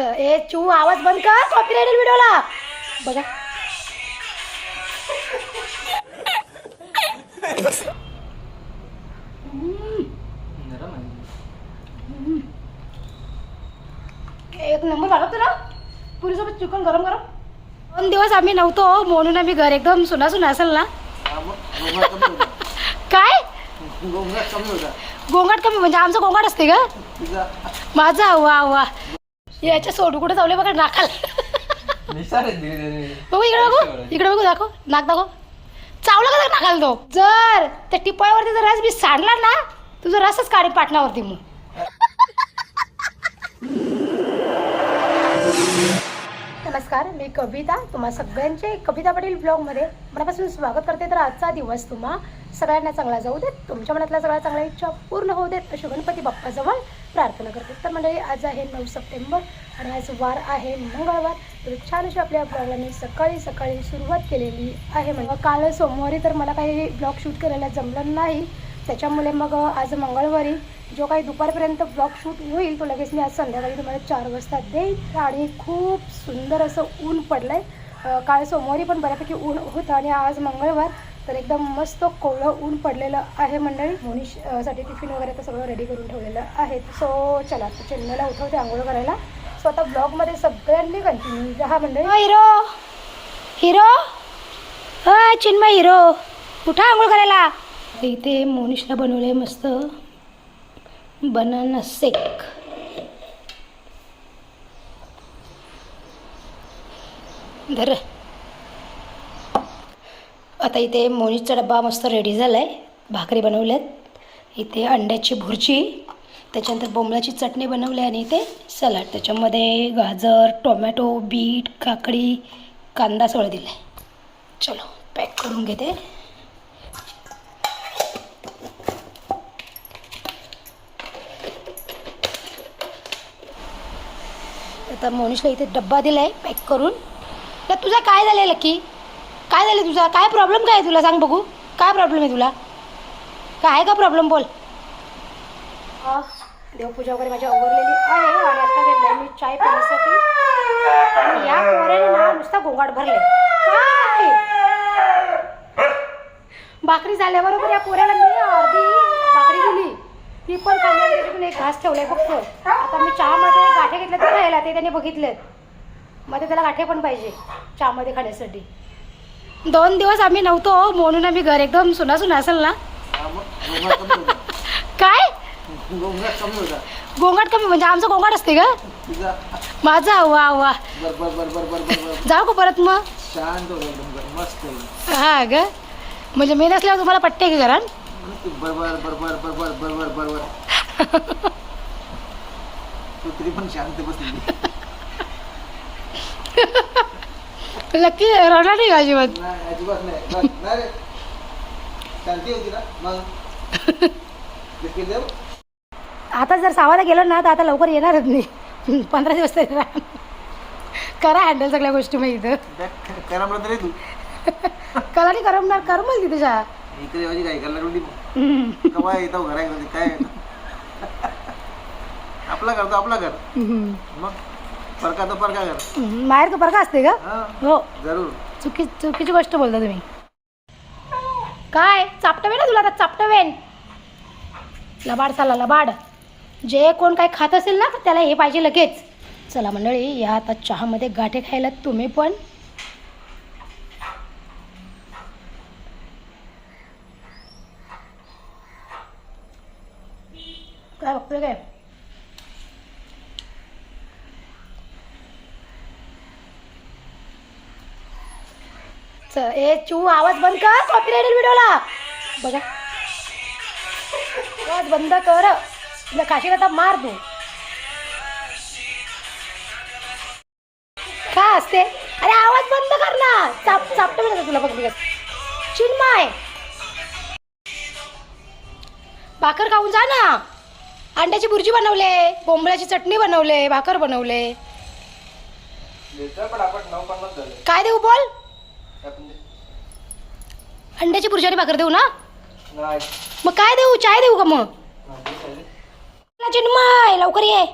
ए चू आवाज बंद कर कॉपी राहील व्हिडिओला बघा. एक नंबर झाला तुला. पुरीसोबत चिकन गरम गरम. दोन दिवस आम्ही नव्हतो म्हणून आम्ही घर एकदम सुना सुना असेल ना. काय? गोंगाट कमी म्हणजे आमचं गोंगाट असते का? माझा वा वा. याच्या सोडू कुठे चावले बघा नाकाल. बघू इकडे बघू. इकडे बघू दाखव. नाक दाखव. चावला का नाकाल तो? जर त्या टिपाळवरती जर रस बी सांडला ना तुझं रसच काढे पाटणावरती मग. नमस्कार मी कविता. तुम्हा सगळ्यांचे कविता पाटील ब्लॉगमध्ये मनापासून स्वागत करते. तर आजचा दिवस तुम्हा सगळ्यांना चांगला जाऊ देत तुमच्या मनातल्या सगळ्या चांगल्या इच्छा पूर्ण होऊ देत अशी गणपती बाप्पाजवळ प्रार्थना करते. तर मंडळी आज आहे नऊ सप्टेंबर आणि आज वार आहे मंगळवार. तर छान अशी आपल्या ब्लॉगला मी सकाळी सकाळी सुरुवात केलेली आहे. म्हणजे काल सोमवारी तर मला काही ब्लॉग शूट करायला जमलं नाही. त्याच्यामुळे मग आज मंगळवारी जो काही दुपारपर्यंत ब्लॉग शूट होईल तो लगेच मी आज संध्याकाळी तुम्हाला चार वाजता देईन. आणि खूप सुंदर असं ऊन पडलं आहे काल सोमवारी पण बऱ्यापैकी ऊन होतं आणि आज मंगळवार तर एकदम मस्त कोवळं ऊन पडलेलं आहे मंडळी. मोनिश अ, साठी टिफिन वगैरे तर सगळं रेडी करून ठेवलेलं आहे सो चला चिन्मयला उठवते आंघोळ करायला. सो आता ब्लॉगमध्ये सगळ्यांनी कंटिन्यू राहा मंडळी. हिरो! हिरो! हा चिन्मय हिरो. कुठं आंघोळ करायला. इथे मोनिशला बनवले मस्त. बनाना शेक धर. आता इथे मोनीचा डब्बा मस्त रेडी झाला आहे भाकरी बनवल्यात. इथे अंड्याची भुर्जी त्याच्यानंतर बोंबलाची चटणी बनवली आणि इथे सलाड. त्याच्यामध्ये गाजर टोमॅटो बीट काकडी कांदा सगळं दिलं आहे चलो पॅक करून घेते. आता मोनिशला इथे डब्बा दिला आहे पॅक करून. तर तुझा काय झालं आहे लकी? काय झालं तुझा? काय प्रॉब्लेम काय आहे तुला? सांग बघू. काय प्रॉब्लेम आहे तुला? काय आहे का प्रॉब्लेम बोल. देवपूजा वगैरे माझी आवरलेली आहे आणि आता घेतलंय मी चाय पिण्यासाठी. आणि या पोराने ना नुसता गोंगाट भरले. काय? भाकरी झाल्याबरोबर या पोऱ्याला मी अर्धी भाकरी दिली. ती पण त्याच्यातून एक घास ठेवलाय फक्त. आता मी चहामध्ये गाठे घेतले ते खायला ते त्याने बघितलेत मग ते त्याला गाठे पण पाहिजे चहामध्ये खाण्यासाठी. दोन दिवस आम्ही नव्हतो म्हणून आम्ही घर एकदम सुना सुना असेल ना. काय? गोंगाट कमी म्हणजे आमचं गोंगाट असते का माझा वा वा. जाऊ का परत मग. हा ग. म्हणजे मी नसल्यावर तुम्हाला पट्टे का घरात. बरोबर बरोबर बरोबर बरोबर बरोबर. तू तरी पण शांत बसली. नक्की रडणार नाही का अजिबात? नाही अजिबात नाही. बस, नाही रे. शांती होती ना? मग? बिस्किट देऊ आता जर सावाला गेलो ना तर आता लवकर येणारच नाही. पंधरा दिवस तरी राहा करा हँडल सगळ्या गोष्टी मग इथं. करा म्हणत रे तू. कला नाही करमणार करमल तिथे जा. इकडे माझी काय करायला लागली कवा येतो घरा काय? आपला करतो आपला कर मग? परका परका कर माहेर का परका असते का हा. हो. जरूर. चुकी चुकीची गोष्ट बोलता तुम्ही. काय? चापटवेन ना तुला आता चापटवेन. लबाड चाला लबाड. जे कोण काय खात असेल ना त्याला हे पाहिजे लगेच. चला मंडळी या आता चहामध्ये गाठे खायला तुम्ही पण. काय बघतोय काय ए चू आवाज बंद कर कॉपी व्हिडिओला बघा आवाज बंद कर काशी काशीला आता मार तू काय असते अरे आवाज बंद कर ना चाप चापट म्हणत तुला बघ चिन्मय भाकर खाऊन जा ना अंड्याची भुर्जी बनवले कोंबड्याची चटणी बनवले भाकर बनवले. काय देऊ बोल? अंड्याची भुर्जी आणि भाकर देऊ ना? मग काय देऊ? चाय देऊ का मग? चिन्मय लवकर ये.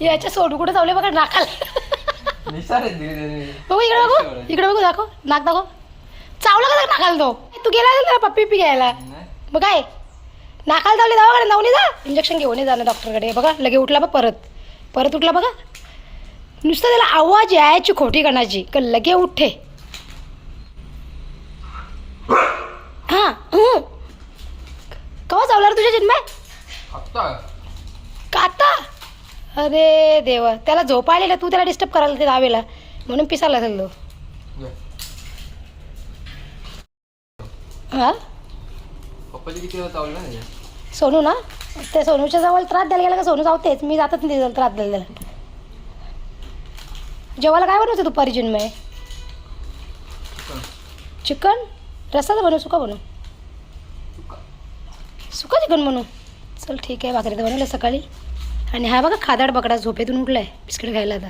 याच्या सोडू कुठे चावले बघा नाकाल. बघू इकडे बघू. इकडे बघू दाखव. नाक दाखव. चावला का नाकाला तो? तू गेला असेल ना पप्पी पी घ्यायला. मग काय नाकाला चावले दवाखान्यात जाऊन जा. इंजेक्शन घेऊन ये जा ना डॉक्टरकडे बघा लगे उठला बघ परत. परत उठला बघा. नुसतं त्याला आवाज यायची खोटी कणाची का लगे उठे. हां. कवा चावला रे तुझ्या जन्म आत्ता. का आता अरे देवा त्याला झोप आलेला तू त्याला डिस्टर्ब करायला ते दावेला म्हणून पिसाला असेल तो. हां? पप्पाची किती वेळा चावलं ना त्याच्या? सोनू ना? ते सोनूच्या जवळ त्रास द्यायला गेला का? सोनू जावतेच मी जातच नाही त्रास द्यायला. जेवायला काय बनवतं दुपारी जन्मय चिकन. चिकन? रस्साचं बनवू सुका बनवू. सुका. चिकन बनवू. चल ठीक आहे भाकरी तर बनवलं सकाळी. आणि हा बघा खादाड बकडा झोपेतून उठलाय. बिस्किट खायला आता.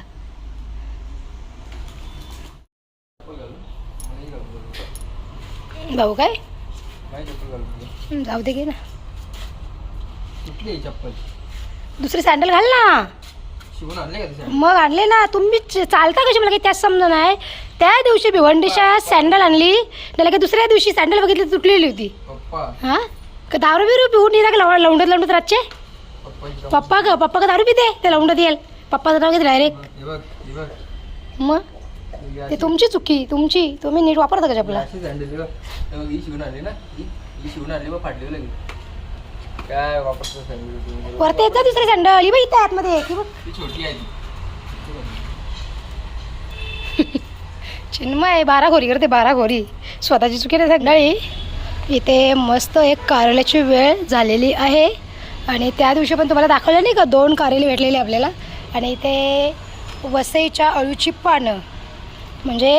भाऊ काय? जाऊ दे घे ना. दुसरी सँडल घाल ना. का मग आणले ना. तुम्ही चालता कशी? मला काही त्याच समजा नाही. त्या दिवशी भिवंडीच्या सँडल आणली. त्याला काही दुसऱ्या दिवशी सँडल बघितली तुटलेली होती. पप्पा. हा? का दारू बिरू पिऊन येतात का? लावडत लावडत रातचे? पप्पा का पप्पा का दारू पिते? ते लावडत येईल. पप्पाचं नाव घेतलं डायरेक्ट मग? ते तुमची चुकी तुमची. तुम्ही नीट वापरता का चपला? अशी सँडल हे शिवून आणली ना? ही ही शिवून फाटली लगेच. काय वापरतो सँडल वरती येत जा दुसरी सँडल. ही बघ इथे आतमध्ये. की बघ. ती छोटी आहे ती. चिन्मय बारा खोरी करते बारा खोरी स्वतःची चुकी नाही संध्याळी इथे मस्त एक कारल्याची वेळ झालेली आहे. आणि त्या दिवशी पण तुम्हाला दाखवलं नाही का? दोन कारेली भेटलेली आपल्याला. आणि इथे वसईच्या अळूची पानं. म्हणजे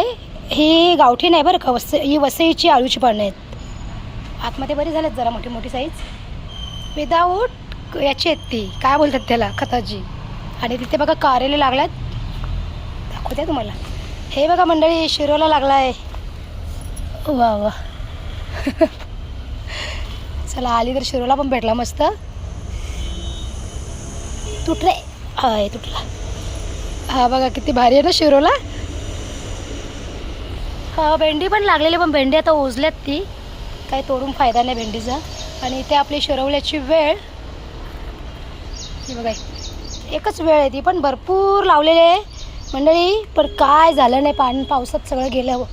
ही गावठी नाही बरं का वस ही वसईची अळूची पानं आहेत. आतमध्ये बरी झाल्यात जरा मोठी मोठी साईज विदाऊट याची आहेत ती. काय बोलतात त्याला? खताची. आणि तिथे बघा कारेले लागल्यात. दाखवते तुम्हाला. हे बघा मंडळी शिरोला लागला आहे वा वा. चला आली तर शिरोला पण भेटला मस्त. तुटले हाय तुटला. हा बघा किती भारी आहे ना शिरोला. भेंडी पण लागलेली पण भेंडी आता ओझल्यात ती. काही तोडून फायदा नाही भेंडीचा. आणि इथे आपली शिरवल्याची वेळ. बघा एकच वेळ आहे ती पण भरपूर लावलेली आहे. मंडळी पण काय झालं नाही पाणी पावसात सगळं गेलं.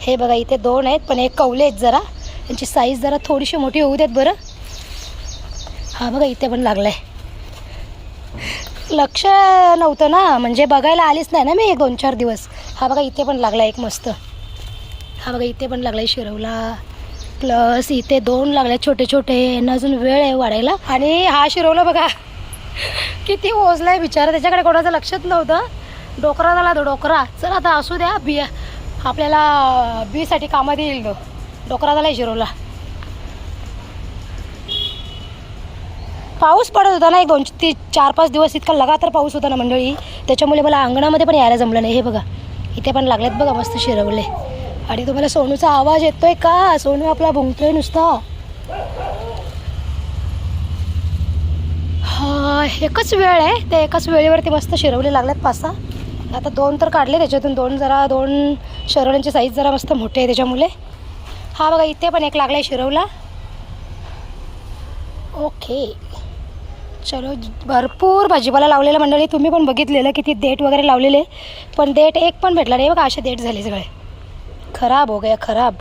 हे बघा इथे दोन आहेत पण एक कवले आहेत जरा. त्यांची साईज जरा थोडीशी मोठी होऊ देत बरं. हा बघा इथे पण लागलाय. लक्ष नव्हतं ना म्हणजे बघायला आलीच नाही ना मी एक दोन चार दिवस. हा बघा इथे पण लागला एक मस्त. हा बघा इथे पण लागलाय शिरवला. प्लस इथे दोन लागले छोटे छोटे. यांना अजून वेळ आहे वाढायला. आणि हा शिरवला बघा. किती ओझलाय बिचारा. त्याच्याकडे कोणाचं लक्षच नव्हतं. डोकरा झाला तो डोकरा. चल आता असू द्या. बी आपल्याला बीसाठी कामात येईल तो. डोकरा झाला शिरवला. पाऊस पडत होता ना एक दोन ती चार पाच दिवस इतका लगातार पाऊस होता ना मंडळी. त्याच्यामुळे मला अंगणामध्ये पण यायला जमलं नाही. हे बघा. इथे पण लागलेत बघा मस्त शिरवले. आणि तुम्हाला सोनूचा आवाज येतोय का? सोनू आपला भुंकतोय नुसता. हा एकच वेळ आहे. ते एकाच वेळेवरती मस्त शिरवले लागल्यात पाच सहा आता दोन तर काढले त्याच्यातून. दोन जरा दोन शरवण्यांची साईज जरा मस्त मोठी आहे त्याच्यामुळे. हा बघा इथे पण एक लागला आहे शिरवला. ओके चलो भरपूर भाजीपाला लावलेला मंडळी. तुम्ही पण बघितलेलं किती देठ वगैरे लावलेले. पण देठ एक पण भेटला नाही. बघा असे देठ झाले सगळे. खराब हो गया खराब.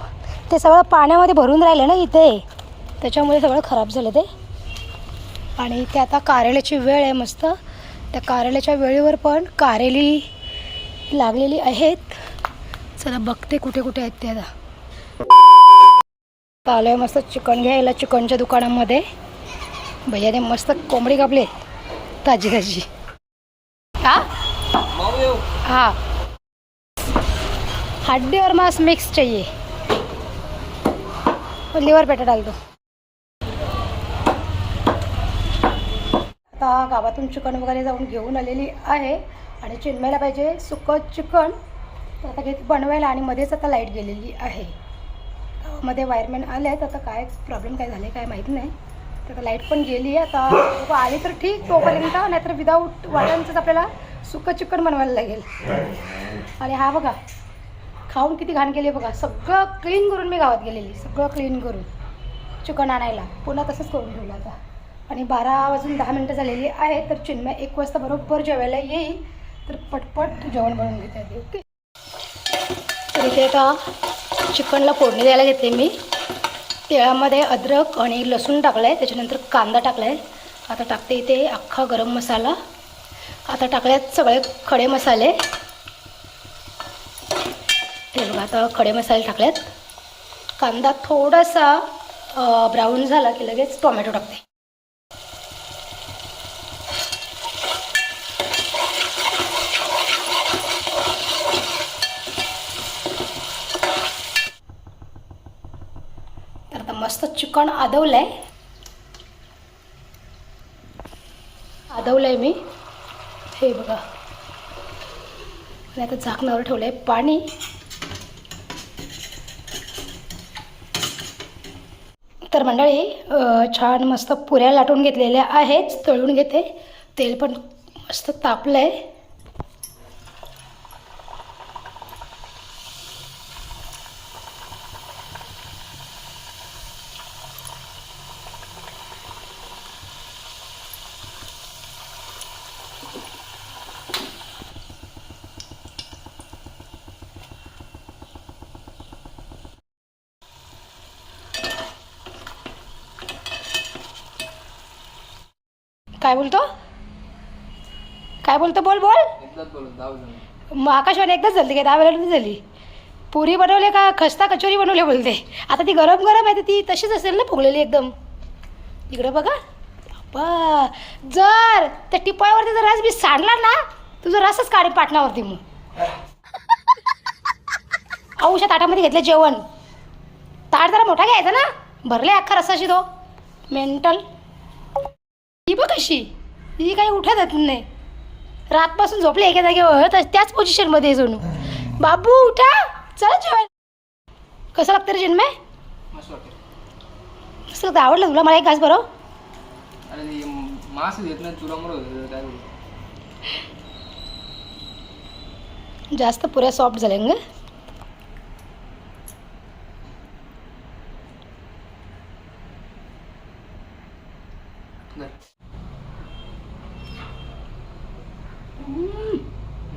ते सगळं पाण्यामध्ये भरून राहिलं ना इथे. त्याच्यामुळे सगळं खराब झालं ते. आणि इथे आता कारेल्याची वेळ आहे मस्त. त्या कारेल्याच्या वेळेवर पण कारेली लागलेली आहेत. चला बघते कुठे कुठे आहेत ते आता. आलो आहे मस्त चिकन घ्यायला चिकनच्या दुकानामध्ये. भैयाने मस्त कोंबडी कापली ताजी ताजी. हा? हा. हड्डी और मांस मिक्स चाहिए। और लीवर पेटा डाल दो। आता गावातून चिकन वगैरे जाऊन घेऊन आलेली आहे आणि चिन्मायला पाहिजे सुकं चिकन. तर आता घेत बनवायला आणि मध्येच आता लाइट गेलेली आहे. गावामध्ये वायरमॅन आले आहेत आता काय प्रॉब्लेम काय झाले काय माहीत नाही. तर आता लाइट पण गेली आहे. आता आली तर ठीक तोपर्यंत नाहीतर विदाऊट वाटांचंच आपल्याला सुकं चिकन बनवायला लागेल. आणि हा बघा खाऊन किती घाण केली बघा. सगळं क्लीन करून मी गावात गेलेली. सगळं क्लीन करून. चिकन आणायला. पुन्हा तसंच करून ठेवलं आता. आणि बारा वाजून दहा मिनटं झालेली आहे तर चिन्मय एक वाजता बरोबर जेवायला येईल. तर पटपट जेवण बनवून घेते आधी ओके? तर इथे आता चिकनला फोडणी द्यायला घेते मी. तेळामध्ये अद्रक आणि लसूण टाकलं आहे त्याच्यानंतर कांदा टाकला आहे आता टाकते इथे अख्खा गरम मसाला. आता टाकल्यात सगळे खडे मसाले. हे बघा आता खडे मसाले टाकलेत. कांदा थोडासा ब्राऊन झाला की लगेच टोमॅटो टाकते. तर आता मस्त चिकन आदवलं आहे आदवलं आहे मी. हे बघा. आणि आता झाकणावर ठेवलं आहे पाणी. तर मंडळी. छान मस्त पुऱ्या लाटून घेतलेल्या आहेत. तळून घेते. तेल पण मस्त तापलं आहे काय बोलतो? काय बोलतो? बोल बोल. मग आकाशवाणी एकदाच झाली काय दहा वेळेला नाही झाली. पुरी बनवले का खस्ता कचोरी बनवले बोलते. आता ती गरम गरम आहे तर ती तशीच असेल ना फुगलेली एकदम. इकडं बघा. बाप्पा. जर त्या टिपायावरती जर रस बी सांडला ना तुझं रसच काढे पाटणावरती मग. औषध ताटामध्ये घेतलं जेवण. ताट जरा मोठा घ्यायचा ना. भरले अख्खा रसाशी तो. मेंटल ही बघ कशी. ही काही उठत येत नाही. रातपासून झोपले एका जागेवर तर त्याच पोझिशनमध्ये आहे सोनू बाबू उठा. चला जेवाय कसं लागतं रे वाटते. कसं लागतं. आवडलं तुला मला एक घास बरं? अरे ते मास येत नाही चुरामुर होतं काय बोलू? जास्त पुऱ्या सॉफ्ट झाल्या ग.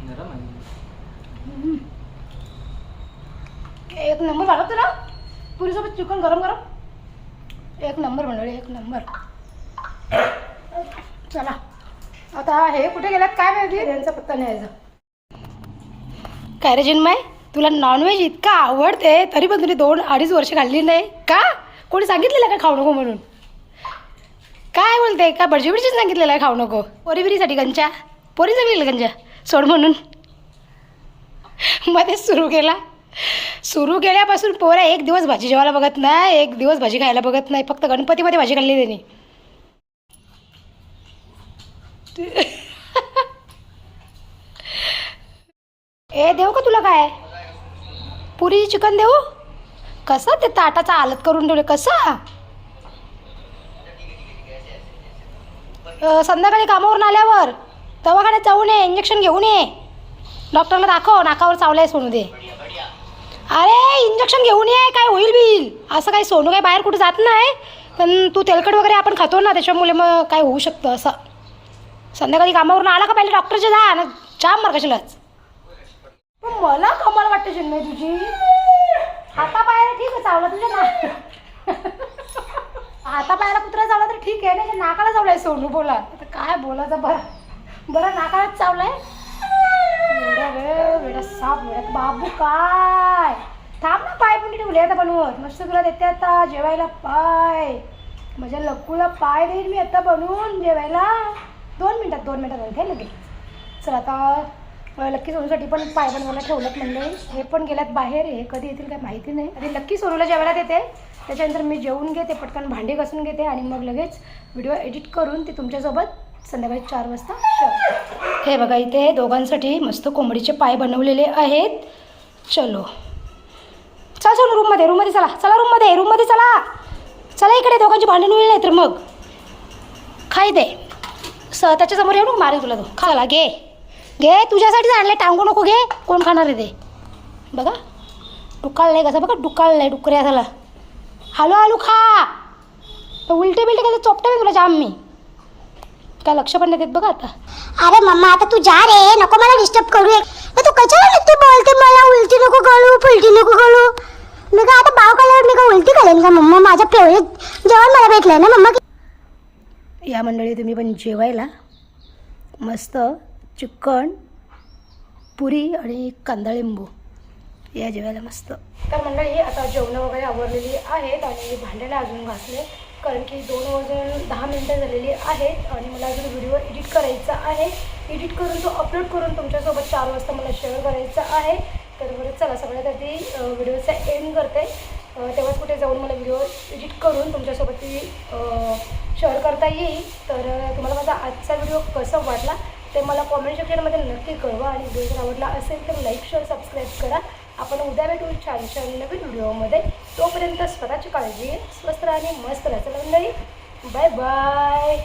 नरम आहे एक नंबर लागत ना पुरीसोबत चिकन गरम गरम. एक नंबर मंडळी एक नंबर. चला. आता हे कुठे गेलात काय माहिती? यांचा पत्ता नाही यायचा काय रे जिन्मय तुला नॉनव्हेज इतका आवडते तरी पण तुम्ही दोन अडीच वर्ष खाल्ली नाही. का? कोणी सांगितलेलं का खाऊ नको म्हणून? काय बोलते? का भटजी बिडजीच सांगितलेलं आहे खाऊ नको. पोरीबिरीसाठी गंजा. पोरी जगलेलं गंजा. सोड म्हणून. मध्येच सुरू केला. सुरू केल्यापासून पोरा एक दिवस भाजी जेवायला बघत नाही एक दिवस भाजी खायला बघत नाही. फक्त गणपतीमध्ये भाजी खाल्ली त्यांनी ए देऊ का तुला काय? पुरी चिकन देऊ? कसं ते ताटाचा हालत करून ठेवले? कसा? संध्याकाळी कामावरून आल्यावर दवाखान्यात जाऊन ये इंजेक्शन घेऊन ये डॉक्टरला दाखव नाकावर चावलंय सोनू दे. अरे इंजेक्शन घेऊन ये काय होईल बिल असं काही सोनू काही बाहेर कुठं जात नाही. पण तू तेलकट वगैरे आपण खातो ना त्याच्यामुळे मग काय होऊ शकतं असं. संध्याकाळी कामावरून आला का पहिले डॉक्टरचे जा ना जाम मार कशालाच. पण मला कमाल वाटते जन्मय तुझी. हातापायाला ठीक आहे चावला तुझ्या ना. हातापायाला कुत्रा ठीक आहे ना नाकाला चावलाय सोनू बोला. आता काय बोलायचं बरं. बरं नाकालाच चावलाय? वेड्या रे साप वेड्या बाबू काय? थांब ना पाय पण ठेवले आता बनवत मस्त तुला देते आता जेवायला पाय. माझ्या लक्कूला पाय देईल मी आता बनवून जेवायला. दोन मिनटात दोन मिनटात आणते लगेच. चल आता लक्की सोनूसाठी पण पाय बनवायला ठेवलं म्हणजे हे पण गेल्यात बाहेर हे कधी येतील काय माहिती नाही. आधी लक्की सोनूला जेवायला देते. त्याच्यानंतर मी जेवून घेते पटकन भांडी घासून घेते आणि मग लगेच व्हिडिओ एडिट करून ते तुमच्यासोबत संध्याकाळी चार वाजता share. हे बघा इथे दोघांसाठी मस्त कोंबडीचे पाय बनवलेले आहेत. चलो. चल चल रूममध्ये रूममध्ये चला. चला रूममध्ये रूममध्ये चला. चला इकडे दोघांची भांडण होईल नाही तर मग. खाई दे. स त्याच्यासमोर येऊ नको मारेल तुला तो. खाला घे. घे तुझ्यासाठीच आणले टांगू नको घे. कोण खाणार आहे ते? बघा. डुकाळलंय कसं? बघा डुकाळलंय डुकऱ्या झाला. हॅलो हॅलो खा. तर उलटे बिलटे काय चोपटे मी तुला जाम मी. काय लक्ष पण देत बघा आता. अरे मम्मा आता तू जा रे. नको मला डिस्टर्ब करू ए तू कशाला नुसती बोलते मला? उलटी नको करू फुलटी नको करू. मी का आता बाव काढल्यावर मी का उलटी करेन का मम्मा? माझं फेवरेट जेवण मला भेटलंय ना मम्मा? या मंडळी तुम्ही पण जेवायला. मस्त चिकन पुरी आणि कांदा लिंबू. या जेवायला मस्त. तर मंडळी आता जेवणं वगैरे आवरलेली आहेत आणि भांड्याला अजून घासले. कारण की दोन वाजून दहा मिनटं झालेली आहेत आणि मला अजून व्हिडिओ एडिट करायचा आहे. एडिट करून तो अपलोड करून तुमच्यासोबत चार वाजता मला शेअर करायचा आहे. तर बरं चला सगळ्यात आधी व्हिडिओचा एंड करते. तेव्हाच कुठे जाऊन मला व्हिडिओ एडिट करून तुमच्यासोबत ती शेअर करता येईल. तर तुम्हाला माझा आजचा व्हिडिओ कसा वाटला ते मला कॉमेंट सेक्शनमध्ये नक्की कळवा. आणि व्हिडिओ जर आवडला असेल तर लाईक शेअर सबस्क्राईब करा. आपण उद्या भेटू छान छान नवीन व्हिडिओमध्ये. तोपर्यंत स्वतःची काळजी स्वस्त राहणे मस्त राहायचं मंडळी बाय बाय